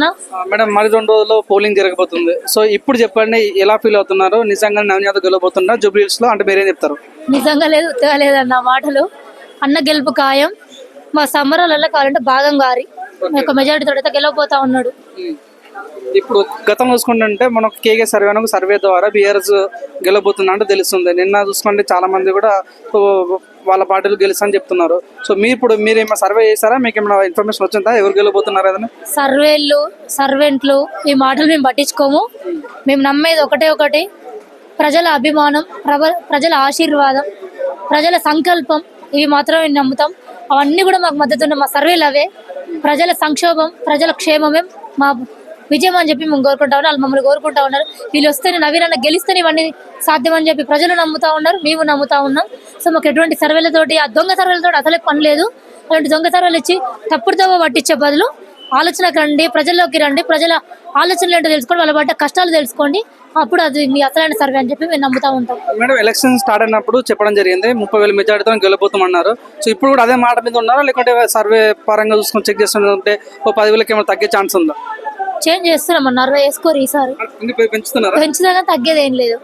Madam మరి రెండు రోజుల్లో పోలింగ్ జరగబోతుంది. సో ఇప్పుడు చెప్పండి ఎలా ఫీల్ అవుతున్నారు? నిజంగా నవీన్ యాదవ్ గెలవబోతున్నా జూబ్లీస్లో అంటే మీరేం చెప్తారు? నిజంగా లేదు లేదన్న మాటలు. అన్న గెలుపు ఖాయం. మా సంబరాలలో కావాలంటే భాగం గారి. ఒక మెజారిటీ తోడైతే గెలవబోతా ఉన్నాడు. ఇప్పుడు గతంలో చూసుకుంటుంటే మనం కేకే సర్వే అని ఒక సర్వే ద్వారా బీఆర్ఎస్ గెలవబోతున్నా అంటే తెలుస్తుంది. నిన్న చూసుకుంటే చాలా మంది కూడా వాళ్ళ పార్టీలు గెలుస్తా అని చెప్తున్నారు. సో మీరు ఇప్పుడు మీరు ఏమైనా సర్వే చేశారా? మీకు ఏమైనా ఇన్ఫర్మేషన్ వచ్చిందా? ఎవరు గెలిపోతున్నారు ఏదైనా? సర్వేలు సర్వెంట్లు ఈ మాటలు మేము పట్టించుకోము. మేము నమ్మేది ఒకటే ఒకటి. ప్రజల అభిమానం ప్రజల ఆశీర్వాదం ప్రజల సంకల్పం ఇవి మాత్రమే నమ్ముతాం. అవన్నీ కూడా మాకు మద్దతు ఉన్న మా సర్వేలు అవే. ప్రజల సంక్షోభం ప్రజల క్షేమమే మా విజయం అని చెప్పి మేము కోరుకుంటా ఉన్నారు. వాళ్ళు మమ్మల్ని కోరుకుంటా ఉన్నారు. వీళ్ళు వస్తేనే నవీనన్న గెలిస్తేనే ఇవన్నీ సాధ్యమని చెప్పి ప్రజలు నమ్ముతా ఉన్నారు. మేము నమ్ముతా ఉన్నాం. సో మాకు ఎటువంటి సర్వేలతోటి ఆ దొంగ సర్వేలతోటి అసలే పని లేదు. అలాంటి దొంగ సర్వేలు ఇచ్చి తప్పుడు తవ్వ పట్టించే బదులు ఆలోచనకు రండి ప్రజల్లోకి రండి ప్రజల ఆలోచనలు ఏంటో తెలుసుకోండి వాళ్ళ పడ్డ కష్టాలు తెలుసుకోండి. అప్పుడు అది మీ అసలైన సర్వే అని చెప్పి మేము నమ్ముతా ఉంటాం. మేడం ఎలక్షన్ స్టార్ట్ అయినప్పుడు చెప్పడం జరిగింది ముప్పై వేల మెజార్టీతో గెలబోతామన్నారు సో ఇప్పుడు కూడా అదే మాట మీద ఉన్నారా? లేకుంటే సర్వే పరంగా చూసుకొని చెక్ చేస్తుంటే ఓ పదివేలకి ఏమైనా తగ్గే ఛాన్స్ ఉందా? చేంజ్ చేస్తున్నాం అన్న అరవై వేసుకోరు ఈసారి. పెంచుదాకా తగ్గేది ఏం లేదు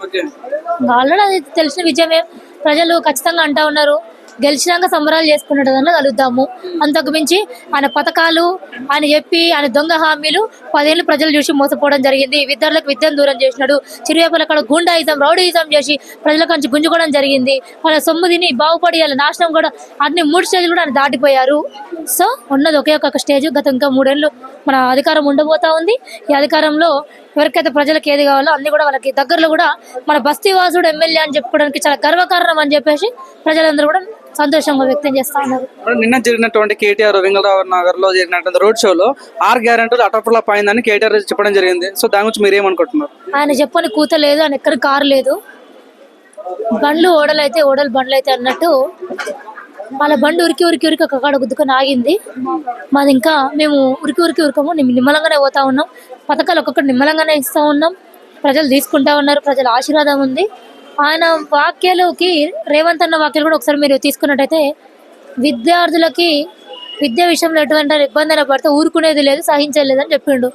ఆల్రెడీ అది తెలిసిన విజయమే. ప్రజలు ఖచ్చితంగా అంటా ఉన్నారు. గెలిచినాక సంబరాలు చేసుకునేటదన్న కలుద్దాము. అంతకు మించి ఆయన పథకాలు ఆయన చెప్పి ఆయన దొంగ హామీలు పదేళ్ళు ప్రజలు చూసి మోసపోవడం జరిగింది. విద్యార్థులకు విద్యను దూరం చేసినాడు. చిరువేపల అక్కడ గుండాయిజం రౌడీయిజం చేసి ప్రజల కంచి గుంజుకోవడం జరిగింది. వాళ్ళ సొమ్ము తిని బాగుపడి వాళ్ళ నాశనం కూడా అన్ని మూడు స్టేజ్లు కూడా ఆయన దాటిపోయారు. సో ఉన్నది ఒకే ఒక స్టేజ్. గత ఇంకా మూడేళ్ళు మన అధికారం ఉండబోతా ఉంది. ఈ అధికారంలో ఎవరికైతే ప్రజలకు ఏది కావాలో అన్ని కూడా వాళ్ళకి దగ్గరలో కూడా మన బస్తీవాసుడు ఎమ్మెల్యే అని చెప్పుకోవడానికి చాలా గర్వకారణం అని చెప్పేసి ప్రజలందరూ కూడా సంతోషంగా వ్యక్తం చేస్తా ఉన్నారు. నిన్న జరిగినటువంటి కేటీఆర్ వెంగళరావు నగర్లో జరిగినటువంటి రోడ్ షోలో ఆరు గ్యారెంటీలు అటపులా పాయిందని కేటీఆర్ చెప్పడం జరిగింది. సో దాని గురించి మీరు ఏమనుకుంటున్నారు? ఆయన చెప్పని కూత లేదు ఆయన ఎక్కడ కారు లేదు. బండ్లు ఓడలు అయితే ఓడలు బండ్లు అయితే అన్నట్టు వాళ్ళ బండి ఉరికి ఉరికి ఉరికి ఒక కాడ గుద్దుకొని ఆగింది. మాది ఇంకా మేము ఉరికి ఉరికి ఉరకము నిమ్- నిమ్మలంగానే పోతా ఉన్నాం. పథకాలు ఒక్కొక్కటి నిమ్మలంగానే ఇస్తూ ఉన్నాం. ప్రజలు తీసుకుంటా ఉన్నారు ప్రజల ఆశీర్వాదం ఉంది. ఆయన వాక్యాలకి రేవంత్ అన్న వాక్యాలు కూడా ఒకసారి మీరు తీసుకున్నట్టయితే విద్యార్థులకి విద్య విషయంలో ఎటువంటి ఇబ్బంది అయినా పడితే ఊరుకునేది లేదు సహించలేదు అని చెప్పిండు.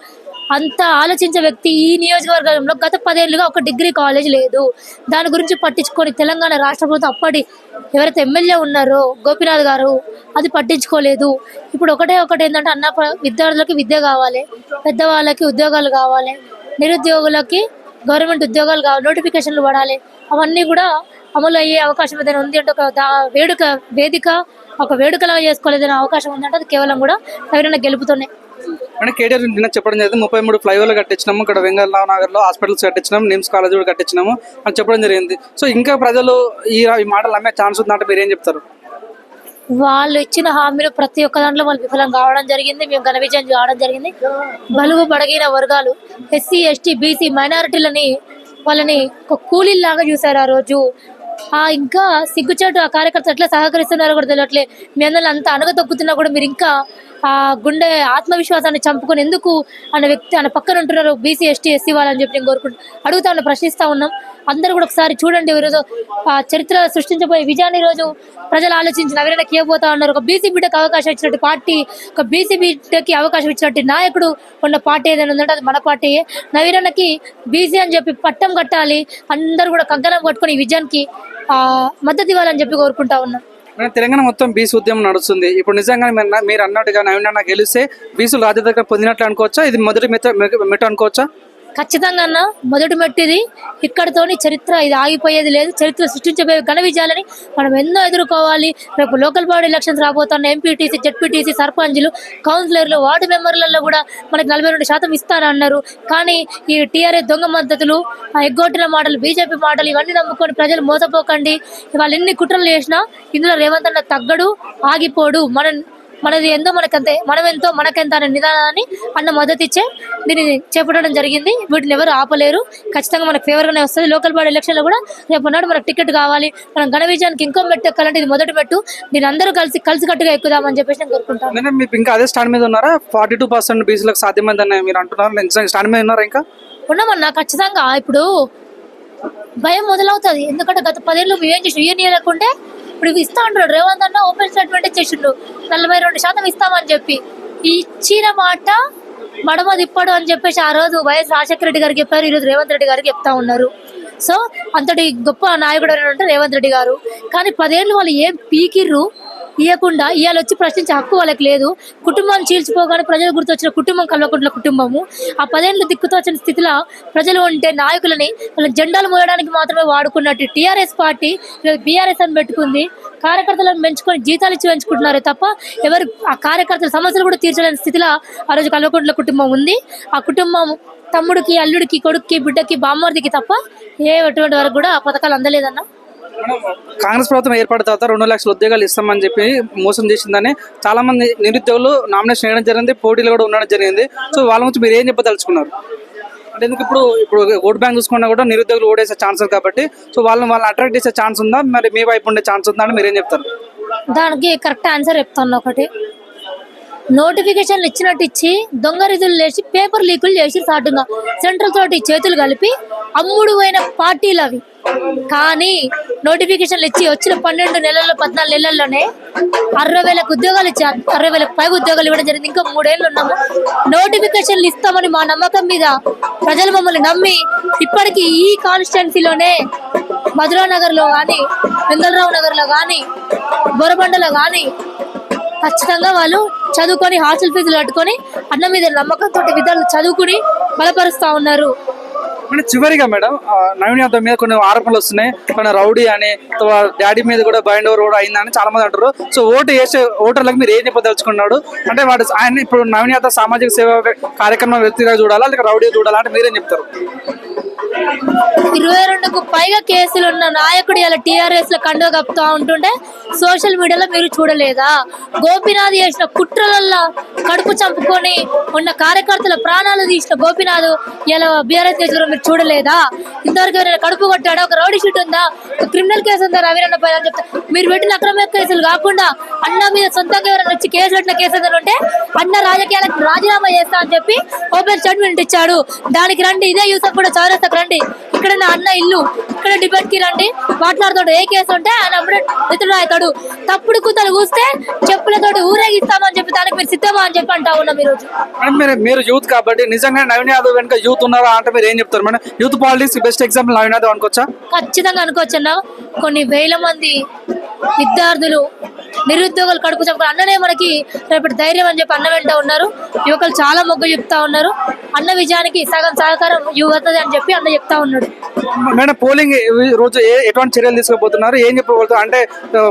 అంత ఆలోచించే వ్యక్తి ఈ నియోజకవర్గంలో గత పదేళ్ళుగా ఒక డిగ్రీ కాలేజ్ లేదు. దాని గురించి పట్టించుకొని తెలంగాణ రాష్ట్ర ప్రభుత్వం అప్పటి ఎవరైతే ఎమ్మెల్యే ఉన్నారో గోపీనాథ్ గారు అది పట్టించుకోలేదు. ఇప్పుడు ఒకటే ఒకటి ఏంటంటే అన్న విద్యార్థులకి విద్య కావాలి పెద్దవాళ్ళకి ఉద్యోగాలు కావాలి నిరుద్యోగులకి గవర్నమెంట్ ఉద్యోగాలు కావాలి నోటిఫికేషన్లు పడాలి అవన్నీ కూడా అమలు అయ్యే అవకాశం ఏదైనా ఉంది అంటే ఒక వేడుక వేదిక ఒక వేడుకలాగా చేసుకోలేదనే అవకాశం ఉందంటే అది కేవలం కూడా ఎవరైనా గెలుపుతున్నాయి అంటే కేటీఆర్ నిన్న చెప్పడం జరిగింది. ముప్పై మూడు ఫ్లైఓవర్లు కట్టించినాము. ఇక్కడ వెంగళరావు నగర్లో హాస్పిటల్స్ కట్టించినాము. నిమ్స్ కాలేజ్ కూడా కట్టించినాము. అని చెప్పడం జరిగింది. సో ఇంకా ప్రజలు ఈ ఈ మాటలు అమ్మే ఛాన్స్ ఉందంటే మీరు ఏం చెప్తారు? వాళ్ళు ఇచ్చిన హామీలు ప్రతి ఒక్క దాంట్లో వాళ్ళు విఫలం కావడం జరిగింది. మేము ఘన విజయం కావడం జరిగింది. బలుగు బడగిన వర్గాలు ఎస్సీ ఎస్టీ బీసీ మైనారిటీలని వాళ్ళని ఒక కూలీలాగా చూశారు ఆ రోజు. ఆ ఇంకా సిగ్గుచాటు ఆ కార్యకర్తలు ఎట్లా సహకరిస్తున్నారో కూడా తెలియట్లే. మీ అందరూ అంత అణగదొక్కుతున్నా కూడా మీరు ఇంకా ఆ గుండె ఆత్మవిశ్వాసాన్ని చంపుకొని ఎందుకు అనే వ్యక్తి ఆయన పక్కన ఉంటున్నారు బీసీ ఎస్టీ ఎస్సీ వాళ్ళని చెప్పి నేను కోరుకుంటూ అడుగుతా ఉన్నా ప్రశ్నిస్తా ఉన్నాం. అందరూ కూడా ఒకసారి చూడండి ఈరోజు ఆ చరిత్ర సృష్టించబోయే విజయాన్ని ఈరోజు ప్రజలు ఆలోచించి ఎవరైనా కేయబోతా ఉన్నారు. ఒక బీసీ బిడ్డకు అవకాశం ఇచ్చినట్టు పార్టీ ఒక బీసీ బిడ్డకి అవకాశం ఇచ్చినట్టు నాయకుడు ఉన్న పార్టీ ఏదైనా ఉందంటే అది మన పార్టీయే నవీనకి బీసీ అని చెప్పి పట్టం కట్టాలి అందరూ కూడా కంకణం కట్టుకొని విజయానికి ఆ మద్దతు ఇవ్వాలని చెప్పి కోరుకుంటా ఉన్నాం. తెలంగాణ మొత్తం బీసీ ఉద్యమం నడుస్తుంది. ఇప్పుడు నిజంగా మీరు అన్నట్టుగా నవీన్ గెలిస్తే బీసీలు రాజ్యదగ్గర పొందినట్లు అనుకోవచ్చా? ఇది మొదటి మెట్ట మెట్టు అనుకోవచ్చా? ఖచ్చితంగా అన్న మొదటి మెట్టిది. ఇక్కడతోని చరిత్ర ఇది ఆగిపోయేది లేదు. చరిత్ర సృష్టించబోయే ఘన విజయాలని మనం ఎన్నో ఎదుర్కోవాలి. రేపు లోకల్ బాడీ ఎలక్షన్స్ రాబోతున్న ఎంపీటీసీ జడ్పీటీసీ సర్పంచ్లు కౌన్సిలర్లు వార్డు మెంబర్లలో కూడా మనకి నలభై రెండు శాతం ఇస్తారన్నారు కానీ ఈ టీఆర్ఎస్ దొంగ మద్దతులు ఎగ్గొట్టిన మాటలు బీజేపీ మాటలు ఇవన్నీ నమ్ముకొని ప్రజలు మోసపోకండి. వాళ్ళు ఎన్ని కుట్రలు చేసినా ఇందులో రేవంత్ అన్న తగ్గడు ఆగిపోడు. మన మనది ఎంతో మనకంతే మనం ఎంతో మనకెంత అనే నిదానాన్ని అన్న మద్దతు ఇచ్చే దీన్ని చేపట్టడం జరిగింది. వీటిని ఎవరు ఆపలేరు. ఖచ్చితంగా మనకు ఫేవర్గానే వస్తుంది. లోకల్ బాడీ ఎలక్షన్లో కూడా రేపు నాడు మనకు టికెట్ కావాలి. మనం ఘన విజయానికి ఇంకో మెట్టు ఎక్కాలంటే ఇది మొదటి మెట్టు. దీని అందరూ కలిసి కలిసికట్టుగా ఎక్కుదామని చెప్పేసి నేను కోరుకుంటాను. మీరు ఇంకా అదే స్టాండ్ మీద ఉన్నారా? ఫార్టీ టూ పర్సెంట్ బీసీలకు సాధ్యమైందని మీరు అంటున్నారు. స్టాండ్ మీద ఉన్నారా ఇంకా? ఉన్నామన్నా ఖచ్చితంగా. ఇప్పుడు భయం మొదలవుతుంది. ఎందుకంటే గత పదేళ్ళు మేము ఏం చేసి ఇయర్ లేకుంటే ఇప్పుడు ఇవి ఇస్తా అంటాడు రేవంత్ అన్న ఓపెన్ స్టేట్మెంట్ ఇచ్చేసిండు. నలభై రెండు శాతం ఇస్తామని చెప్పి. ఇచ్చిన మాట మడమ తిప్పడు అని చెప్పేసి ఆ రోజు వైఎస్ రాజశేఖర రెడ్డి గారికి చెప్పారు. ఈరోజు రేవంత్ రెడ్డి గారికి చెప్తా ఉన్నారు. సో అంతటి గొప్ప నాయకుడు అని అంటే రేవంత్ రెడ్డి గారు. కానీ పదేళ్ళు వాళ్ళు ఏం పీకిర్రు? ఇవ్వకుండా ఇవాళ వచ్చి ప్రశ్నించే హక్కు వాళ్ళకి లేదు. కుటుంబం చీల్చిపోగానే ప్రజలు గుర్తొచ్చిన కుటుంబం కల్వకుంట్ల కుటుంబము. ఆ పదేళ్ళు దిక్కుతో వచ్చిన స్థితిలో ప్రజలు ఉంటే నాయకులని వాళ్ళ జెండాలు మోయడానికి మాత్రమే వాడుకున్నట్టు టీఆర్ఎస్ పార్టీ బీఆర్ఎస్ అని పెట్టుకుంది. కార్యకర్తలను పెంచుకొని జీతాలు ఇచ్చి పెంచుకుంటున్నారే తప్ప ఎవరు ఆ కార్యకర్తల సమస్యలు కూడా తీర్చలేని స్థితిలో ఆ రోజు కల్వకుంట్ల కుటుంబం ఉంది. ఆ కుటుంబం తమ్ముడికి అల్లుడికి కొడుక్కి బిడ్డకి బామ్మర్దికి తప్ప ఏ ఎటువంటి వరకు కూడా ఆ పథకాలు అందలేదన్న. కాంగ్రెస్ ప్రభుత్వం ఏర్పడిన తర్వాత రెండు లక్షల ఉద్యోగాలు ఇస్తామని చెప్పి మోసం చేసిందని చాలా మంది నిరుద్యోగులు నామినేషన్ వేయడం జరిగింది పోటీలు కూడా ఉండడం జరిగింది. సో వాళ్ళ గురించి మీరు ఏం చెప్పదలుచుకున్నారు? అంటే ఎందుకు ఇప్పుడు ఇప్పుడు ఓట్ బ్యాంక్ చూసుకున్నా కూడా నిరుద్యోగులు ఓడేసే ఛాన్స్ ఉంది కాబట్టి సో వాళ్ళని వాళ్ళని అట్రాక్ట్ చేసే ఛాన్స్ ఉందా? మరి మీ వైపు ఉండే ఛాన్స్ ఉందా అని మీరు ఏం చెప్తారు? దానికి కరెక్ట్ ఆన్సర్ చెప్తాను ఒకటి. నోటిఫికేషన్లు ఇచ్చినట్టు ఇచ్చి దొంగ రిజులు లేచి పేపర్ లీకులు చేసి సాటుగా సెంట్రల్ తోటి చేతులు కలిపి అమ్ముడు పోయిన పార్టీలు అవి. కానీ నోటిఫికేషన్లు ఇచ్చి వచ్చిన పన్నెండు నెలల్లో పద్నాలుగు నెలల్లోనే అరవై వేలకు ఉద్యోగాలు ఇచ్చి అరవై వేలకు పైగా ఉద్యోగాలు ఇవ్వడం జరిగింది. ఇంకా మూడేళ్ళు ఉన్నాము. నోటిఫికేషన్లు ఇస్తామని మా నమ్మకం మీద ప్రజలు మమ్మల్ని నమ్మి ఇప్పటికీ ఈ కాన్స్టిట్యున్సీలోనే మధురా నగర్లో కానీ వెంగళరావు నగర్లో కానీ బొరబండలో కానీ ఖచ్చితంగా వాళ్ళు చదువుకొని హాస్టల్ ఫీజులు కట్టుకొని అన్న మీద నమ్మకంతో విద్యార్థులు చదువుకుని బలపరుస్తా ఉన్నారు. అంటే చివరిగా మేడం ఆ, నవీన్ యాదవ్ మీద కొన్ని ఆరోపణలు వస్తున్నాయి. మన రౌడీ అని డాడీ మీద కూడా బైండ్ ఓవర్ కూడా అయిందని చాలా మంది అంటారు సో ఓటు వేసే ఓటర్లకు మీరు ఏం చెప్పదలుచుకున్నాడు అంటే వాడు ఆయన ఇప్పుడు నవీన్ యాదవ్ సామాజిక సేవ కార్యక్రమం వ్యక్తిగా చూడాలా లేక రౌడీ చూడాలా అంటే మీరేం చెప్తారు? ఇరవై రెండుకు పైగా కేసులు ఉన్న నాయకుడు ఇలా టీఆర్ఎస్లో కండువ కప్పుతా ఉంటుంటే సోషల్ మీడియాలో మీరు చూడలేదా? గోపీనాథ్ చేసిన కుట్రలల్లో కడుపు చంపుకొని ఉన్న కార్యకర్తల ప్రాణాలు తీసిన గోపీనాథ్ ఇలా బీఆర్ఎస్ కేసులో మీరు చూడలేదా? ఇంతవరకు ఎవరైనా కడుపు కొట్టాడా? ఒక రౌడీ షీట్ ఉందా? ఒక క్రిమినల్ కేసు ఉందా రవీరన్న పైన అని చెప్తా మీరు పెట్టిన అక్రమ కేసులు కాకుండా అన్న మీద సొంతంగా ఎవరైనా వచ్చి కేసు పెట్టిన కేసు ఏదైనా ఉంటే అన్న రాజకీయాలకు రాజీనామా చేస్తా అని చెప్పి ఓపెన్ స్టేట్మెంట్ ఇచ్చాడు దానికి రండి ఇదే యూసఫ్ కూడా చౌరస్తాకు రండి. ఇక్కడ నా అన్న ఇల్లు. ఇక్కడ డిబేట్కి రండి. మాట్లాడుతాడు. ఏ కేసు ఉంటే ఆయన అప్పుడే మిత్రుడు అవుతాడు తప్పుడు కూతలు కూస్తే చెప్పులతోటి ఊరేగిస్తామని చెప్పి దానికి మీరు సిద్ధమా అని చెప్పి అంటా ఉన్నాం ఈరోజు. మీరు మీరు యూత్ కాబట్టి నిజంగా నవీన్ యాదవ్ వెనుక యూత్ ఉన్నారా అంటే మీరు ఏం చెప్తారు? Madam youth politics best example Naveen Yadav అనుకోవచ్చా? ఖచ్చితంగా అనుకోవచ్చన్న. కొన్ని వేల మంది విద్యార్థులు నిరుద్యోగులు కడుపు చంపుకొని అన్ననే మనకి రేపటి ధైర్యం అని చెప్పి అన్న వెంట ఉన్నారు. యువకులు చాలా మొగ్గు చెప్తా ఉన్నారు. అన్న విజయానికి సగం సహకారం యువత అని చెప్పి అన్న చెప్తా ఉన్నాడు. మేడం పోలింగ్ రోజు ఎటువంటి చర్యలు తీసుకోబోతున్నారు ఏం చెప్పబోతున్నారు? అంటే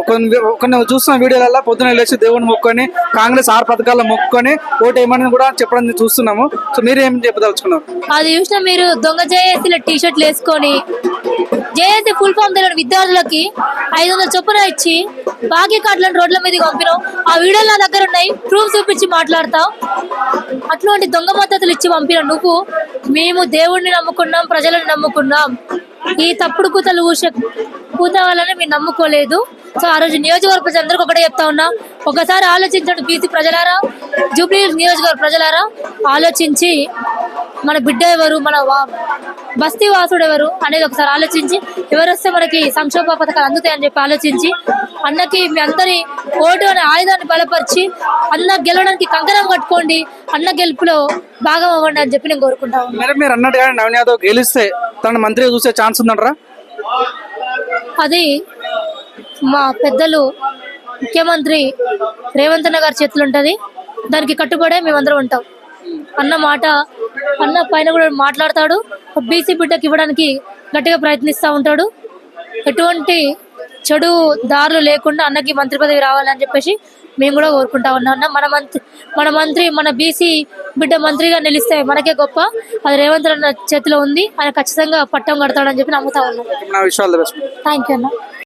కొన్ని కొన్ని చూస్తున్న వీడియోలలో పొద్దున లేచి దేవుని మొక్కుకొని కాంగ్రెస్ ఆరు పథకాల్లో మొక్కుకొని ఓటు ఏమని కూడా చెప్పడం చూస్తున్నాము. సో మీరు ఏం చెప్పదలుచుకున్నారు? అది చూసిన మీరు దొంగ జేఏసీల టీ షర్ట్లు వేసుకొని జేఏసీ ఫుల్ ఫామ్ తెలియని విద్యార్థులకి ఐదు వందల చొప్పున ఇచ్చి బాకీ కార్డులను రోడ్ల మీదకి పంపినావు ఆ వీడియోలు నా దగ్గర ఉన్నాయి. ప్రూఫ్ చూపించి మాట్లాడతావు అటువంటి దొంగ మద్దతులు ఇచ్చి పంపిన నువ్వు మేము దేవుడిని నమ్ముకున్నాం ప్రజలను నమ్ముకున్నాం. ఈ తప్పుడు కూతలు ఊసే కూత వాళ్ళని మేము నమ్ముకోలేదు. సో ఆ రోజు నియోజకవర్గ ప్రజలందరికీ ఒకటే చెప్తా ఉన్నా. ఒకసారి ఆలోచించండి బీసీ ప్రజలారా జూబ్లీ నియోజకవర్గ ప్రజలారా. ఆలోచించి మన బిడ్డ ఎవరు? మన వా- బస్తీ వాసుడు ఎవరు అనేది ఒకసారి ఆలోచించి ఎవరు వస్తే మనకి సంక్షోభ పథకాలు అందుతాయని చెప్పి ఆలోచించి అన్నకి మీ అందరి ఓటు అనే ఆయుధాన్ని బలపరిచి అన్న గెలవడానికి కంకణం కట్టుకోండి అన్న గెలుపులో భాగం అవ్వండి అని చెప్పి నేను కోరుకుంటా ఉన్నాను. మేడం మీరు అన్నట్టుగా నవీన్ యాదవ్ గెలిస్తే తన మంత్రిగా చూసే ఛాన్స్ ఉందంటారా? అది మా పెద్దలు ముఖ్యమంత్రి రేవంత్ అన్న గారి చేతులు ఉంటుంది. దానికి కట్టుబడే మేమందరం ఉంటాం. అన్న మాట అన్న పైన కూడా మాట్లాడతాడు. బీసీ బిడ్డకి ఇవ్వడానికి గట్టిగా ప్రయత్నిస్తూ ఉంటాడు. ఎటువంటి చెడు దారులు లేకుండా అన్నకి మంత్రి పదవి రావాలని చెప్పేసి మేము కూడా కోరుకుంటా ఉన్నాం అన్న. మన మంత్రి మన మంత్రి మన బీసీ బిడ్డ మంత్రిగా నిలిస్తే మనకే గొప్ప. అది రేవంత్ అన్న చేతిలో ఉంది. ఆయన ఖచ్చితంగా పట్టం కడతాడని చెప్పి నమ్ముతా ఉన్నాం. థ్యాంక్ యూ అన్న.